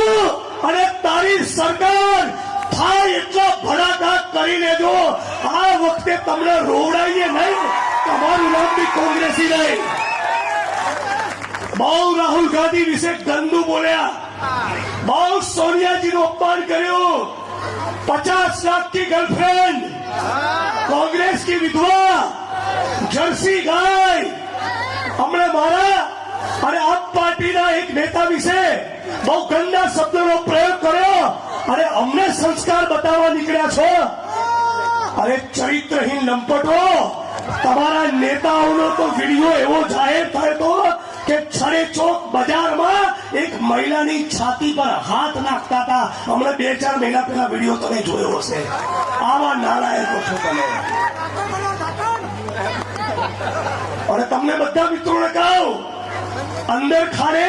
તું અને તારી સરકાર થાય એટલો ભડાઘાટ કરી લેજો આ વખતે તમને રોવડાવીએ નહીં, તમારું નામ બી કોંગ્રેસી નહીં. બહુ રાહુલ ગાંધી વિશે ગંદુ બોલ્યા. બહુ સોનિયાજીનું અપમાન કર્યું. પચાસ લાખની ગર્લફ્રેન્ડ કોંગ્રેસ કોંગ્રેસની વિધવા, જર્સી ગાય. હમણાં મારા અને પાર્ટીના એક નેતા વિશે બહુ ગંદા શબ્દનો પ્રયોગ કર્યો અને અમને સંસ્કાર બતાવવા નીકળ્યા છો. અરે ચરિત્રહીન લંપટો, તમારા નેતાઓનો તો વીડિયો એવો જાહેર થયો તો કે છડે ચોક બજારમાં એક મહિલાની છાતી પર હાથ નાખતા હતા. હમણાં બે ચાર મહિના પહેલા વીડિયો તમે જોયો હશે. આવા નારાયકો છો તમે. અને તમને બધા મિત્રોને કહું અંદર ખાને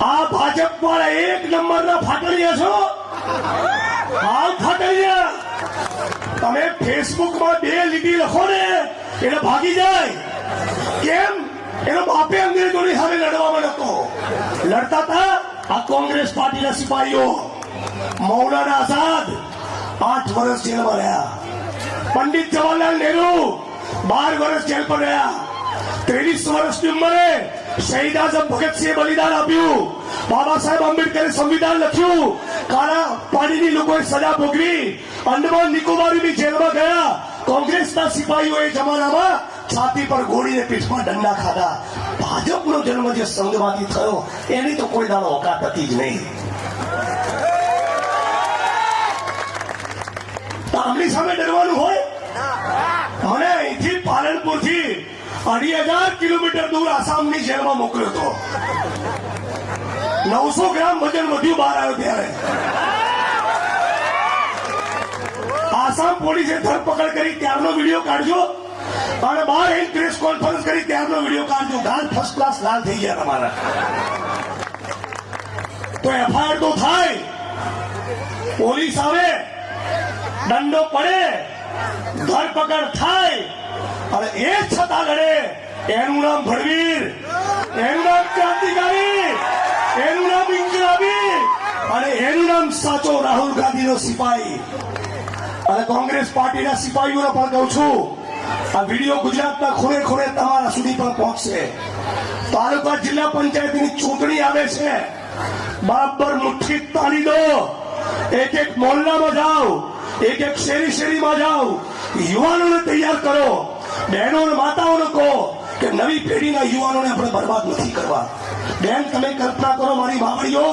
આ ભાજપ વાળા એક નંબરના ફાટલિયા છો. હાલ ફાટલિયા તમે ફેસબુકમાં બે લીટી લખો ને એટલે ભાગી જાય. કેમ? એનો બાપે અંગ્રેજોની સામે લડવામાં નતો લડતા હતા આ કોંગ્રેસ પાર્ટીના સિપાહીઓ. મૌલાના આઝાદ આઠ વર્ષ જેલમાં રહ્યા. પંડિત જવાહરલાલ નહેરુ બાર વર્ષ જેલ પર રહ્યા. ત્રેવીસ વર્ષની ઉંમરે શહીદ આઝમ ભગતસિંહે બલિદાન આપ્યું. બાબા સાહેબ આંબેડકરે સંવિધાન લખ્યું. કાળા પાણીની લોકોએ સજા ભોગવી. અંડમાન નિકોબારીની જેલમાં ગયા. કોંગ્રેસના સિપાહીઓ એ જમાનામાં છાતી પર ગોળીને પીઠમાં દંડા ખાધા. ભાજપનો જન્મ જે સંઘમાંથી થયો, એની તો કોઈ દાડો ઓકાત હતી જ નહીં. અઢી હજાર કિલોમીટર દૂર આસામની જેલમાં મોકલ્યો હતો. નવસો ગ્રામ વજન વધ્યું બહાર આવ્યો ત્યારે. આસામ પોલીસે ધરપકડ કરી, ત્યારનો વીડિયો કાઢજો. અને બહાર એક પ્રેસ કોન્ફરન્સ કરી, ત્યારનો વીડિયો કાઢજો. ગાલ ફર્સ્ટ ક્લાસ લાલ થઈ ગયા તમારા. તો એફઆઈઆર તો થાય. પોલીસ આવે. દંડો પડે. ધરપકડ થાય. અને એ છતાં લડે. એનું નામ ભડવીર. એનું નામ ક્રાંતિકારી. એનું નામ ઇન્કલાબી. અને એનું નામ સાચો રાહુલ ગાંધીનો સિપાહી. અને કોંગ્રેસ પાર્ટીના સિપાહીઓને પણ કહું છું, આ વીડિયો ગુજરાતના ખૂણે ખૂણે તમારા સુધી પણ પહોંચશે. તાલુકા જિલ્લા પંચાયતની ચૂંટણી આવે છે. બરાબર મુઠ્ઠી તાળી દો. એક એક મોહલ્લામાં જાઓ. એક એક શેરી શેરીમાં જાઓ. યુવાનોને તૈયાર કરો. બહેનો અને માતાઓને કહો કે નવી પેઢીના યુવાનોને આપણે બરબાદ નથી કરવા. બેન, તમે કલ્પના કરો મારી માવડીઓ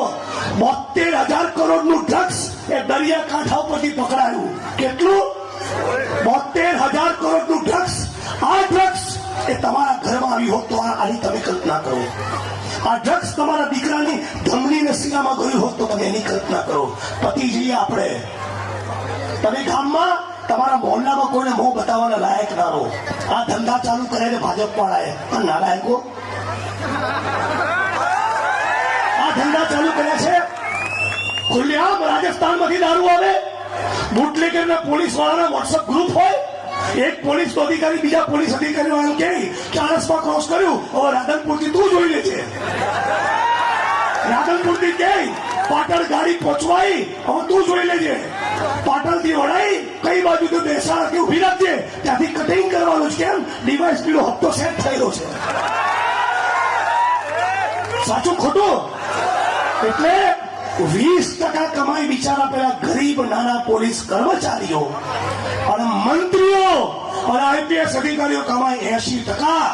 બોતેર હજાર કરોડનું ડ્રગ્સ એ દરિયા કાંઠા ઉપરથી પકડાયું. કેટલું? બોતેર હજાર કરોડનું ડ્રગ્સ. આ ડ્રગ્સ એ તમારા ઘરમાં આવી હોત તો આની તમે કલ્પના કરો. આ ડ્રગ્સ તમારા દીકરાની ધમની શિલામાં ગયું હોત તો તમે એની કલ્પના કરો. પતિ જઈએ આપણે તમે ગામમાં તમારા મોહલ્લામાં કોઈને મોં બતાવવાના લાયક ના રહો. આ ધંધા ચાલુ કરે ને ભાજપ વાળાએ પણ ના લાયકો આ ધંધા ચાલુ કર્યા છે. ખુલ્લેઆમ રાજસ્થાનમાંથી દારૂ આવે. બુટલેગરના પોલીસ વાળાના વોટ્સઅપ ગ્રુપ હોય. એક પોલીસ અધિકારી, બીજા પોલીસ અધિકારી કહે કે આરસમાં ક્રોસ કર્યું. હવે રાધનપુરથી તું જોઈ લે છે. રાધનપુરથી કે પાટણ ગાડી પહોંચવાઈ, હવે તું જોઈ લેજે. પાટણથી વડાઈ કઈ બાજુ તો બેસાડા કે ઊભી રાખજે. ત્યાંથી કટિંગ કરવાનું છે કેમ? ડિવાઇસ નો હપ્તો સેટ થયેલો છે. સાચું ખોટું? એટલે વીસ ટકા કમાઈ બિચારા પેલા ગરીબ નાના પોલીસ કર્મચારીઓ અને મંત્રીઓ અને આઈપીએસ અધિકારીઓ કમાય એસી ટકા.